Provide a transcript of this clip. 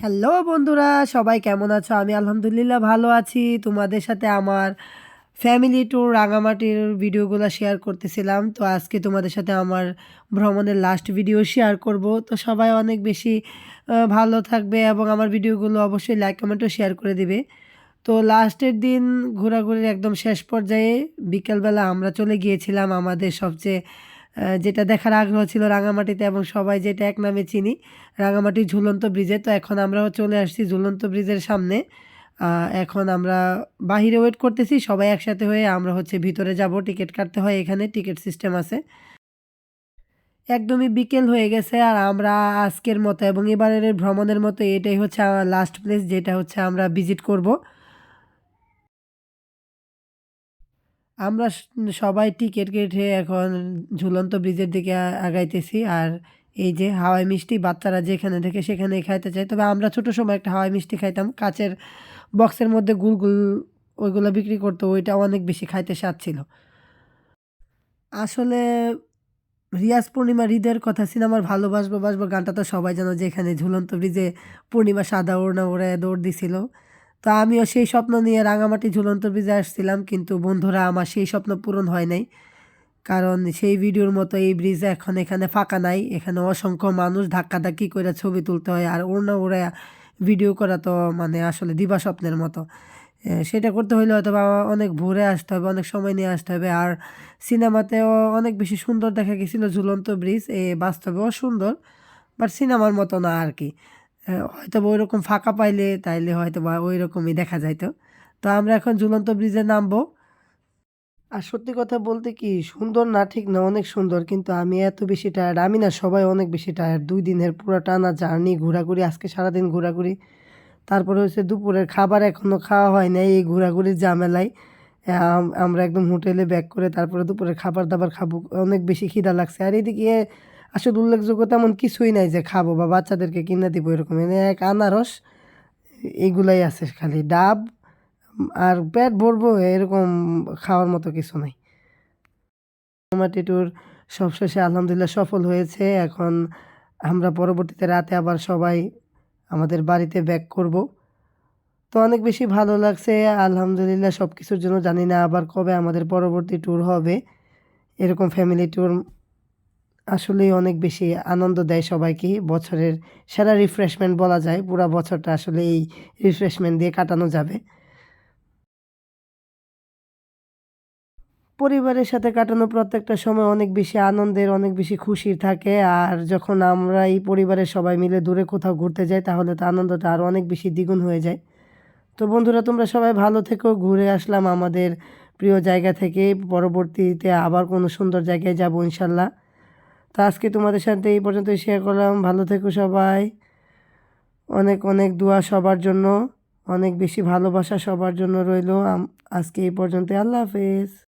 Hello বন্ধুরা, সবাই কেমন আছো? আমি আলহামদুলিল্লাহ ভালো আছি। তোমাদের সাথে আমার ফ্যামিলি ট্যুর রাঙামাটির ভিডিওগুলো শেয়ার করতেছিলাম। তো আজকে তোমাদের সাথে আমার ভ্রমণের লাস্ট ভিডিও শেয়ার করব। তো সবাই অনেক বেশি ভালো থাকবে এবং আমার ভিডিওগুলো অবশ্যই লাইক কমেন্টও শেয়ার করে দিবে। তো লাস্টের দিন ঘোরাঘুরির একদম শেষ পর্যায়ে বিকেলবেলা আমরা চলে গিয়েছিলাম আমাদের সবচেয়ে যেটা দেখার আগ্রহ ছিল রাঙামাটিতে এবং সবাই যেটা এক নামে চিনি, রাঙামাটি ঝুলন্ত ব্রিজে। তো এখন আমরা চলে আসছি ঝুলন্ত ব্রিজের সামনে। এখন আমরা বাহিরে ওয়েট করতেছি, সবাই একসাথে হয়ে আমরা হচ্ছে ভিতরে যাব, টিকিট কাটতে হয় এখানে, টিকিট সিস্টেম আছে। একদমই বিকেল হয়ে গেছে আর আমরা আজকের মতো এবং এবারের ভ্রমণের মতো এটাই হচ্ছে লাস্ট প্লেস যেটা হচ্ছে আমরা ভিজিট করব। আমরা সবাই টিকিট কেটে এখন ঝুলন্ত ব্রিজের দিকে আগাইতেছি। আর এই যে হাওয়াই মিষ্টি বাচ্চারা যেখানে থেকে সেখানে খাইতে চায় তবে আমরা ছোট সময় একটা হাওয়াই মিষ্টি খাইতাম। কাচের বক্সের মধ্যে গুল গুল ওইগুলো বিক্রি করতো, ওইটা অনেক বেশি খাইতে স্বাদ ছিল। আসলে রিয়াজ পূর্ণিমা হৃদয়ের কথা সিনেমার ভালোবাসবো বাসবো গানটা তো সবাই জানো যে এখানে ঝুলন্ত ব্রিজে পূর্ণিমা সাদা ওড়না ওড়ে দৌড় দিছিল। তো আমিও সেই স্বপ্ন নিয়ে রাঙামাটি ঝুলন্ত ব্রিজে আসছিলাম, কিন্তু বন্ধুরা আমার সেই স্বপ্ন পূরণ হয় নাই। কারণ সেই ভিডিওর মতো এই ব্রিজ এখন এখানে ফাঁকা নাই, এখানে অসংখ্য মানুষ ধাক্কাধাক্কি করে ছবি তুলতে হয় আর ওড়না ওড়ে ভিডিও করা তো মানে আসলে দিবা স্বপ্নের মতো। সেটা করতে হলে হয়তো বা অনেক ভোরে আসতে হবে, অনেক সময় নিয়ে আসতে হবে আর সিনেমাতেও অনেক বেশি সুন্দর দেখা গেছিল ঝুলন্ত ব্রিজ, এ, বাস্তবেও সুন্দর, বাট সিনেমার মতো না আর কি। হয়তো বা ওইরকম ফাঁকা পাইলে তাইলে হয়তো বা ওই রকমই দেখা যাইতো। তো আমরা এখন ঝুলন্ত ব্রিজে নামবো। আর সত্যি কথা বলতে কি, সুন্দর না ঠিক না অনেক সুন্দর, কিন্তু আমি এত বেশি টায়ার্ড আমি না সবাই অনেক বেশি টায়ার্ড দুই দিনের পুরো টানা জার্নি ঘোরাঘুরি, আজকে সারাদিন ঘোরাঘুরি। তারপরে হচ্ছে দুপুরের খাবার এখনও খাওয়া হয় নাই এই ঘোরাঘুরির ঝামেলায়। আম- আমরা একদম হোটেলে ব্যাক করে তারপরে দুপুরের খাবার দাবার খাব, অনেক বেশি খিদা লাগছে। আর এদিকে আসলে উল্লেখযোগ্য তেমন কিছুই নাই যে খাব বা বাচ্চাদেরকে কিনে দিব এরকম। এক আনারস এইগুলাই আছে খালি, ডাব আর পেট ভরবো এরকম খাওয়ার মতো কিছু নাই। মাটি ট্যুর সবশেষে আলহামদুলিল্লাহ সফল হয়েছে। এখন আমরা পরবর্তীতে রাতে আবার সবাই আমাদের বাড়িতে ব্যাক করব। তো অনেক বেশি ভালো লাগছে। আলহামদুলিল্লাহ সব কিছুর জন্য জানি না আবার কবে আমাদের পরবর্তী ট্যুর হবে। এরকম ফ্যামিলি ট্যুর আসলেই অনেক বেশি আনন্দ দেয় সবাইকে। বছরের সেরা রিফ্রেশমেন্ট বলা যায়, পুরো বছরটা আসলে এই রিফ্রেশমেন্ট দিয়ে কাটানো যাবে। পরিবারের সাথে কাটানো প্রত্যেকটা সময় অনেক বেশি আনন্দের, অনেক বেশি খুশির থাকে। আর যখন আমরা এই পরিবারের সবাই মিলে দূরে কোথাও ঘুরতে যাই, তাহলে তো আনন্দটা আরও অনেক বেশি দ্বিগুণ হয়ে যায়। তো বন্ধুরা, তোমরা সবাই ভালো থেকো। ঘুরে আসলাম আমাদের প্রিয় জায়গা থেকে। পরবর্তীতে আবার কোনো সুন্দর জায়গায় যাব ইনশাল্লাহ। তো আজকে তোমাদের সাথে এই পর্যন্ত শেয়ার করলাম। ভালো থেকো সবাই। অনেক অনেক দোয়া সবার জন্য। অনেক বেশি ভালোবাসা সবার জন্য রইল। আজকে এই পর্যন্ত আল্লাহ হাফেজ।